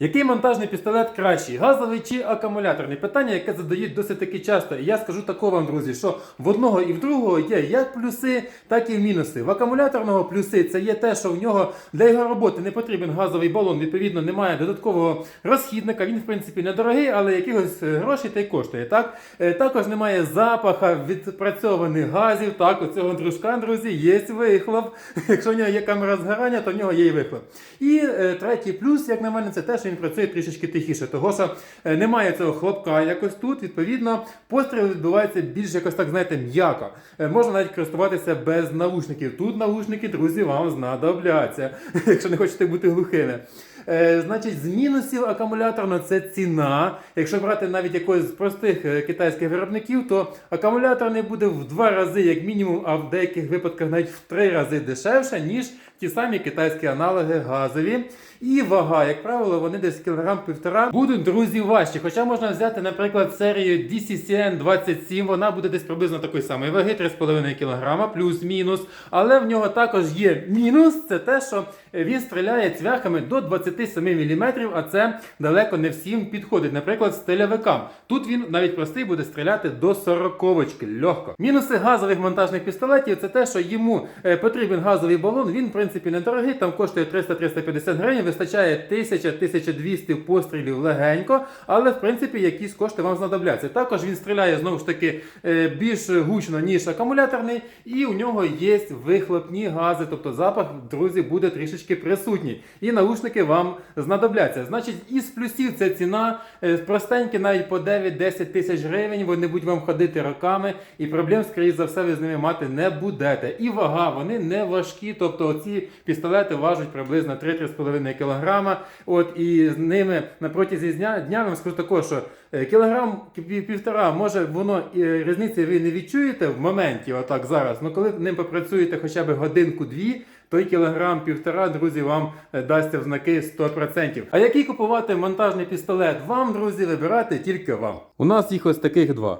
Який монтажний пістолет кращий, газовий чи акумуляторний? Питання, яке задають досить таки часто. І я скажу тако вам, друзі, що в одного і в другого є як плюси, так і мінуси. В акумуляторного плюси це є те, що в нього для його роботи не потрібен газовий балон, відповідно, немає додаткового розхідника. Він, в принципі, недорогий, але якихось е, грошей та й коштує. Так? Е, Також немає запаха відпрацьованих газів. Так, у цього дружка, друзі, є вихлоп. Якщо в нього є камера згорання, то в нього є і вихлоп. І е, третій плюс, як на мене, це те, що він працює трішечки тихіше, того що е, немає цього хлопка якось тут. Відповідно, постріл відбувається більш якось так, знаєте, м'яко. Е, можна навіть користуватися без наушників. Тут наушники, друзі, вам знадобляться, якщо не хочете бути глухими. Е, значить, з мінусів акумуляторного це ціна. Якщо брати навіть якогось з простих е, китайських виробників, то акумуляторний буде в два рази, як мінімум, а в деяких випадках навіть в три рази дешевше, ніж ті самі китайські аналоги газові. І вага, як правило, вони десь кілограм півтора будуть друзі важчі. Хоча можна взяти, наприклад, серію DCCN 27, вона буде десь приблизно такої самої ваги, 3,5 кг, плюс-мінус. Але в нього також є мінус, це те, що він стріляє цвяхами до 27 мм, а це далеко не всім підходить. Наприклад, стильовикам. Тут він навіть простий буде стріляти до 40 легко. Мінуси газових монтажних пістолетів це те, що йому е, потрібен газовий балон. Він, в принципі, недорогий, там коштує 300-350 гривень, вистачає 1000-1200 пострілів легенько, але в принципі якісь кошти вам знадобляться. Також він стріляє знову ж таки е, більш гучно, ніж акумуляторний, і у нього є вихлопні гази, тобто запах, друзі, буде трішечки присутній. І наушники вам знадобляться. Значить, із плюсів це ціна е, простенькі, навіть по 9-10 тисяч гривень. Вони будуть вам ходити роками, і проблем, скоріш за все, ви з ними мати не будете. І вага, вони не важкі, тобто оці пістолети важать приблизно 3-3,5 кг. От і з ними на протязі дня, дня вам скажу також, що е, кілограм пів- півтора, може воно і різниці ви не відчуєте в моменті, отак зараз. Ну коли ним попрацюєте хоча б годинку-дві. Той кілограм півтора, друзі, вам дасть дасться в знаки 100%. А який купувати монтажний пістолет? Вам, друзі, вибирати тільки вам. У нас їх ось таких два.